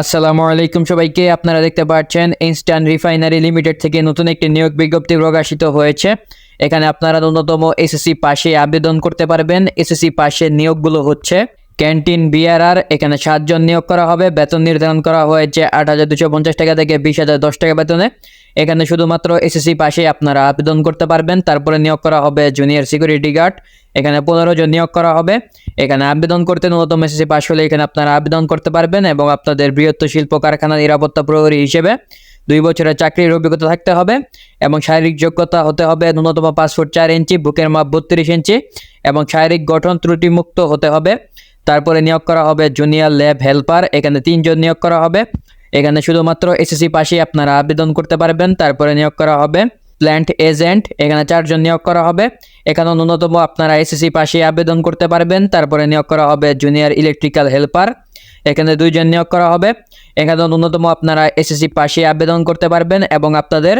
আসসালামু আলাইকুম সবাইকে, আপনারা দেখতে পাচ্ছেন ইনস্ট্যান্ট রিফাইনারি লিমিটেড থেকে নতুন একটি নিয়োগ বিজ্ঞপ্তি প্রকাশিত হয়েছে। এখানে আপনারা ন্যূনতম এসএসসি পাশে আবেদন করতে পারবেন। এসএসসি পাশে নিয়োগগুলো হচ্ছে ক্যান্টিন বিআরআর এখানে সাতজন নিয়োগ করা হবে। বেতন নির্ধারণ করা হয়েছে আট হাজার দুশো পঞ্চাশ টাকা থেকে বিশ হাজার দশ টাকা বেতনে। এখানে শুধুমাত্র এসএসসি পাশে আপনারা আবেদন করতে পারবেন। তারপরে নিয়োগ করা হবে জুনিয়র সিকিউরিটি গার্ড এখানে পনেরো জন নিয়োগ করা হবে। এখানে আবেদন করতে ন্যূনতম এসএসসি পাশ হলে এখানে আপনারা আবেদন করতে পারবেন এবং আপনাদের বৃহত্তর শিল্প কারখানা নিরাপত্তা প্রহরী হিসেবে দুই বছরের চাকরির অভিজ্ঞতা থাকতে হবে এবং শারীরিক যোগ্যতা হতে হবে ন্যূনতম পাঁচ ফুট চার ইঞ্চি, বুকের মাপ বত্রিশ ইঞ্চি এবং শারীরিক গঠন ত্রুটিমুক্ত হতে হবে। তারপরে নিয়োগ করা হবে জুনিয়র ল্যাব হেল্পার, এখানে তিনজন নিয়োগ করা হবে। এখানে শুধুমাত্র এসএসসি পাশে আপনারা আবেদন করতে পারবেন। তারপরে নিয়োগ করা হবে প্ল্যান্ট এজেন্ট এখানে চারজন নিয়োগ করা হবে। এখানে ন্যূনতম আপনারা এসএসসি পাশে আবেদন করতে পারবেন। তারপরে নিয়োগ করা হবে জুনিয়র ইলেকট্রিক্যাল হেল্পার এখানে দুইজন নিয়োগ করা হবে। এখানে ন্যূনতম আপনারা এসএসসি পাশে আবেদন করতে পারবেন এবং আপনাদের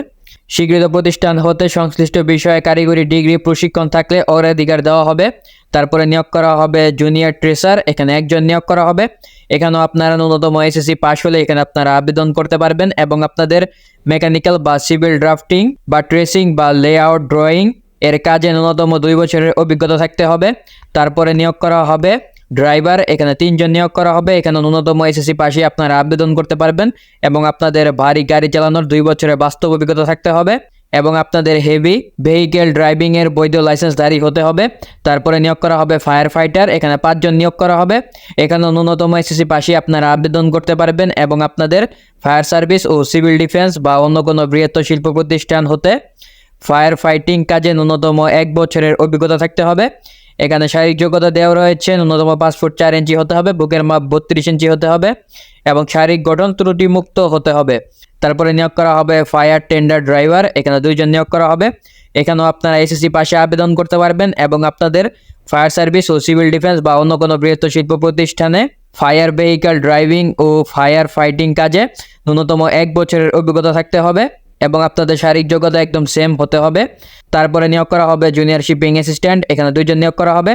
স্বীকৃত প্রতিষ্ঠান হতে সংশ্লিষ্ট বিষয়ে কারিগরি ডিগ্রি, প্রশিক্ষণ থাকলে অগ্রাধিকার দেওয়া হবে। তারপরে নিয়োগ করা হবে জুনিয়র ট্রেসার এখানে একজন নিয়োগ করা হবে। এখানেও আপনারা ন্যূনতম এসএসসি পাশ হলে এখানে আপনারা আবেদন করতে পারবেন এবং আপনাদের মেকানিক্যাল বা সিভিল ড্রাফটিং বা ট্রেসিং বা লেআউট ড্রয়িং এর কাজে ন্যূনতম দুই বছরের অভিজ্ঞতা থাকতে হবে। তারপরে নিয়োগ করা হবে। ড্রাইভার এখানে তিনজন নিয়োগ করা হবে। এখানে ন্যূনতম এসএসসি পাশে আপনারা আবেদন করতে পারবেন এবং আপনাদের ভারী গাড়ি চালানোর দুই বছরের বাস্তব অভিজ্ঞতা থাকতে হবে। এবং আপনাদের হেভি ভেহিকেল ড্রাইভিং এর বৈধ লাইসেন্সধারী হতে হবে। তারপরে নিয়োগ করা হবে ফায়ার ফাইটার এখানে পাঁচজন নিয়োগ করা হবে। এখানে ন্যূনতম এসএসসি পাশে আপনারা আবেদন করতে পারবেন এবং আপনাদের ফায়ার সার্ভিস ও সিভিল ডিফেন্স বা অন্য কোনো বৃহত্তর শিল্প প্রতিষ্ঠান হতে ফায়ার ফাইটিং কাজে ন্যূনতম এক বছরের অভিজ্ঞতা থাকতে হবে। এখানে শারীরিক যোগ্যতা দেওয়া রয়েছে, ন্যূনতম পাঁচ ফুট চার ইঞ্চি হতে হবে, বুকের মাপ বত্রিশ ইঞ্চি হতে হবে এবং শারীরিক গঠন ত্রুটিমুক্ত হতে হবে। তারপরে নিয়োগ করা হবে ফায়ার টেন্ডার ড্রাইভার এখানে দুইজন নিয়োগ করা হবে। এখানেও আপনারা এসএসসি পাশে আবেদন করতে পারবেন এবং আপনাদের ফায়ার সার্ভিস ও সিভিল ডিফেন্স বা অন্য কোনো বৃহত্তর শিল্প প্রতিষ্ঠানে ফায়ার ভেহিক্যাল ড্রাইভিং ও ফায়ার ফাইটিং কাজে ন্যূনতম এক বছরের অভিজ্ঞতা থাকতে হবে এবং আপনাদের শারীরিক যোগ্যতা একদম সেম হতে হবে। তারপরে নিয়োগ করা হবে জুনিয়র শিপিং অ্যাসিস্ট্যান্ট এখানে দুইজন নিয়োগ করা হবে।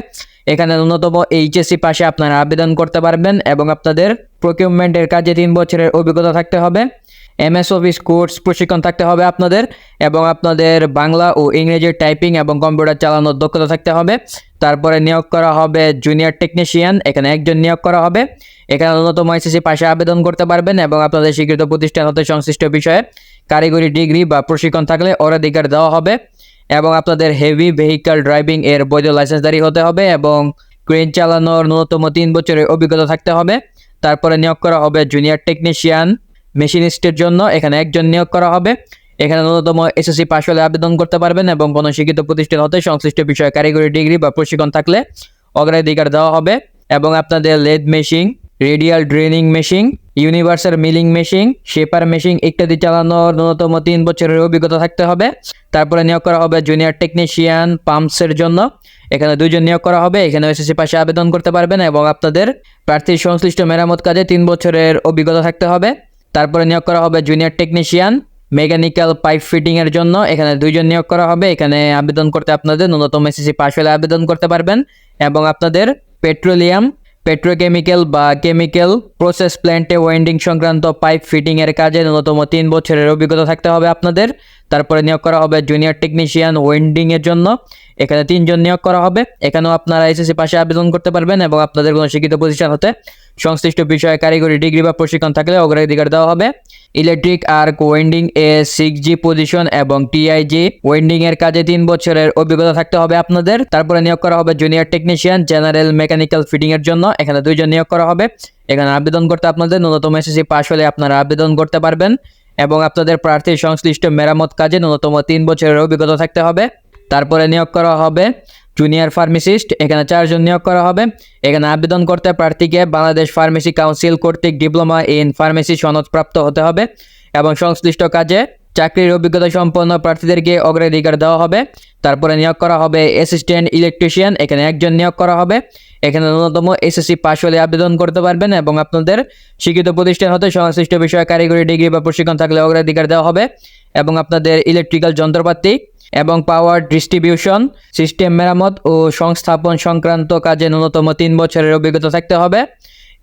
এখানে ন্যূনতম এইচএসসি পাশে আপনারা আবেদন করতে পারবেন এবং আপনাদের প্রকিউরমেন্টের কাজে তিন বছরের অভিজ্ঞতা থাকতে হবে। এমএস অফিস কোর্স প্রশিক্ষণ থাকতে হবে আপনাদের এবং আপনাদের বাংলা ও ইংরেজি টাইপিং এবং কম্পিউটার চালানোর দক্ষতা থাকতে হবে। তারপরে নিয়োগ করা হবে জুনিয়র টেকনিশিয়ান এখানে একজন নিয়োগ করা হবে। এখানে ন্যূনতম আইসিসি পাশে আবেদন করতে পারবেন এবং আপনাদের স্বীকৃত প্রতিষ্ঠান হতে সংশ্লিষ্ট বিষয়ে কারিগরি ডিগ্রি বা প্রশিক্ষণ থাকলে অগ্রাধিকার দেওয়া হবে এবং আপনাদের হেভি ভেহিক্যাল ড্রাইভিং এর বৈধ লাইসেন্সদারি হতে হবে এবং ক্রেন চালানোর ন্যূনতম তিন বছরের অভিজ্ঞতা থাকতে হবে। তারপরে নিয়োগ করা হবে জুনিয়র টেকনিশিয়ান মেশিনিস্টের জন্য এখানে একজন নিয়োগ করা হবে। এখানে ন্যূনতম এসএসসি পাশ হলে আবেদন করতে পারবেন এবং কোনো শিক্ষিত প্রতিষ্ঠান হতে সংশ্লিষ্ট বিষয়ে কারিগরি ডিগ্রি বা প্রশিক্ষণ থাকলে অগ্রাধিকার দেওয়া হবে এবং আপনাদের lathe machine, radial drilling machine, universal milling machine, shaper machine ইত্যাদি চালানোর ন্যূনতম তিন বছরের অভিজ্ঞতা থাকতে হবে। তারপরে নিয়োগ করা হবে জুনিয়র টেকনিশিয়ান পাম্পসের জন্য। এখানে দুজন নিয়োগ করা হবে, এখানে এসএসসি পাশে আবেদন করতে পারবেন এবং আপনাদের প্রার্থীর সংশ্লিষ্ট মেরামত কাজে তিন বছরের অভিজ্ঞতা থাকতে হবে। তারপরে নিয়োগ করা হবে জুনিয়র টেকনিশিয়ান মেকানিক্যাল পাইপ ফিটিংয়ের জন্য। এখানে দুইজন নিয়োগ করা হবে। এখানে আবেদন করতে আপনাদের ন্যূনতম এসএসসি পাশ হলে আবেদন করতে পারবেন। এবং আপনাদের পেট্রোলিয়াম পেট্রোকেমিক্যাল বা কেমিক্যাল প্রসেস প্ল্যান্টে ওয়েন্ডিং সংক্রান্ত পাইপ ফিটিংয়ের কাজে ন্যূনতম তিন বছরের অভিজ্ঞতা থাকতে হবে আপনাদের। তারপরে নিয়োগ করা হবে জুনিয়র টেকনিশিয়ান ওয়েন্ডিং এর জন্য। এখানে তিনজন নিয়োগ করা হবে। এখানেও আপনারা এসএসসি পাশে আবেদন করতে পারবেন এবং আপনাদের কোনো শিক্ষিত প্রতিষ্ঠান হতে সংশ্লিষ্ট বিষয়ে কারিগরি ডিগ্রি বা প্রশিক্ষণ থাকলে অগ্রাধিকার দেওয়া হবে। ইলেকট্রিক আর্ক ওয়েন্ডিং এ সিক্স জি পজিশন এবং টিআইজি ওয়েন্ডিং এর কাজে তিন বছরের অভিজ্ঞতা থাকতে হবে আপনাদের। তারপরে নিয়োগ করা হবে junior technician general mechanical fitting এর জন্য। এখানে দুইজন নিয়োগ করা হবে। এখানে আবেদন করতে আপনাদের ন্যূনতম এসএসসি পাশ হলে আপনারা আবেদন করতে পারবেন। এবং আপনাদের প্রার্থীর সংশ্লিষ্ট মেরামত কাজে ন্যূনতম তিন বছরের অভিজ্ঞতা থাকতে হবে। তারপরে নিয়োগ করা হবে জুনিয়র ফার্মেসিস্ট, এখানে চারজন নিয়োগ করা হবে। এখানে আবেদন করতে প্রার্থীকে বাংলাদেশ ফার্মেসি কাউন্সিল কর্তৃক ডিপ্লোমা ইন ফার্মেসি সনদপ্রাপ্ত হতে হবে এবং সংশ্লিষ্ট কাজে চাকরির অভিজ্ঞতা সম্পন্ন প্রার্থীদেরকে অগ্রাধিকার দেওয়া হবে। তারপরে নিয়োগ করা হবে অ্যাসিস্ট্যান্ট ইলেকট্রিশিয়ান এখানে একজন নিয়োগ করা হবে। এখানে ন্যূনতম এসএসসি পাশ হলে আবেদন করতে পারবেন এবং আপনাদের শিক্ষিত প্রতিষ্ঠান হতে সংশ্লিষ্ট বিষয়ে কারিগরি ডিগ্রি বা প্রশিক্ষণ থাকলে অগ্রাধিকার দেওয়া হবে এবং আপনাদের ইলেকট্রিক্যাল যন্ত্রপাতি এবং পাওয়ার ডিস্ট্রিবিউশন সিস্টেম মেরামত ও সংস্থাপন সংক্রান্ত কাজে ন্যূনতম তিন বছরের অভিজ্ঞতা থাকতে হবে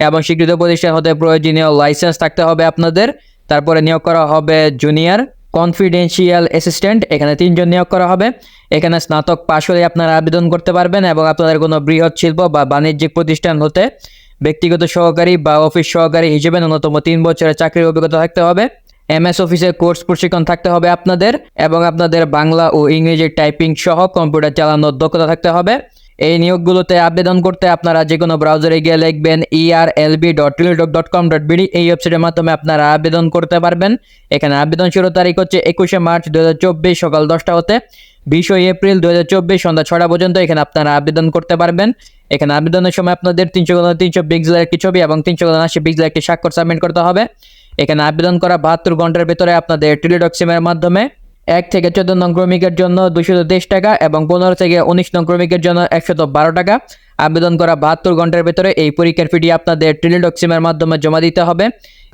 এবং স্বীকৃত প্রতিষ্ঠান হতে প্রয়োজনীয় লাইসেন্স থাকতে হবে আপনাদের। তারপরে নিয়োগ করা হবে জুনিয়র কনফিডেন্সিয়াল অ্যাসিস্ট্যান্ট এখানে তিনজন নিয়োগ করা হবে। এখানে স্নাতক পাশ হলে আপনারা আবেদন করতে পারবেন এবং আপনাদের কোনো বৃহৎ শিল্প বা বাণিজ্যিক প্রতিষ্ঠান হতে ব্যক্তিগত সহকারী বা অফিস সহকারী হিসেবে ন্যূনতম তিন বছরের চাকরির অভিজ্ঞতা থাকতে হবে। এমএস অফিসের কোর্স প্রশিক্ষণ থাকতে হবে আপনাদের এবং আপনাদের বাংলা ও ইংরেজি টাইপিং সহ কম্পিউটার চালানোর দক্ষতা থাকতে হবে। এই নিয়োগগুলোতে আবেদন করতে আপনারা যে কোনো ব্রাউজারে গিয়ে লিখবেন ERLB dot Teletalk dot com dot BD এই ওয়েবসাইটের মাধ্যমে আপনারা আবেদন করতে পারবেন। এখানে আবেদন শুরু তারিখ হচ্ছে একুশে মার্চ দু হাজার চব্বিশ সকাল দশটা হতে বিশই এপ্রিল দু হাজার চব্বিশ সন্ধ্যা ছটা পর্যন্ত এখানে আপনারা আবেদন করতে পারবেন। এখানে আবেদনের সময় আপনাদের তিনশো তিনশো পিক্সেলের একটি ছবি এবং তিনশো আশি পিক্সেলের একটি স্বাক্ষর সাবমিট করতে হবে। এখানে আবেদন করা বাহাত্তর ঘণ্টার ভেতরে আপনাদের টেলিটক সিমের মাধ্যমে এক থেকে চোদ্দ নং ক্রমিকের জন্য দুশো তেইশ টাকা এবং পনেরো থেকে উনিশ নং ক্রমিকের জন্য একশত বারো টাকা। আবেদন করা বাহাত্তর ঘণ্টার ভেতরে এই পরীক্ষার ফিটি আপনাদের টেলিটক সিমের মাধ্যমে জমা দিতে হবে।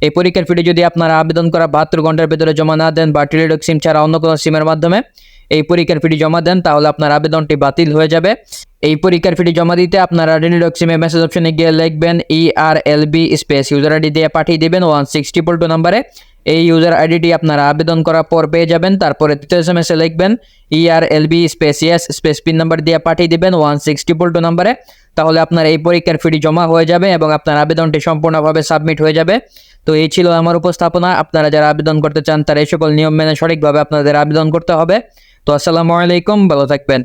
এই পরীক্ষার ফিটি যদি আপনারা আবেদন করা বাহাত্তর ঘণ্টার ভেতরে জমা না দেন বা টেলিটক সিম ছাড়া অন্য কোনো সিমের মাধ্যমে এই পরীক্ষার ফিটি জমা দেন, তাহলে আপনার আবেদনটি বাতিল হয়ে যাবে। এই পরীক্ষার ফিটি জমা দিতে আপনারা টেলিটক সিমে মেসেজ অপশনে গিয়ে লিখবেন E R L B space user ID দিয়ে পাঠিয়ে দেবেন ওয়ান সিক্স ট্রিপল টু নাম্বারে এই ইউজার আইডিটি আপনারা আবেদন করার পর পেয়ে যাবেন। তারপরে দ্বিতীয় এস এম লিখবেন E E R L B space yes space PIN number দিয়ে পাঠিয়ে দেবেন ওয়ান সিক্স ট্রিপল টু নাম্বারে। তাহলে আপনার এই পরীক্ষার ফিটি জমা হয়ে যাবে এবং আপনার আবেদনটি সম্পূর্ণভাবে সাবমিট হয়ে যাবে। তো এই ছিল আমার উপস্থাপনা। আপনারা যারা আবেদন করতে চান, তারা এই সকল নিয়ম মেনে সঠিকভাবে আপনাদের আবেদন করতে হবে। তো আসসালামু আলাইকুম, ভালো থাকবেন।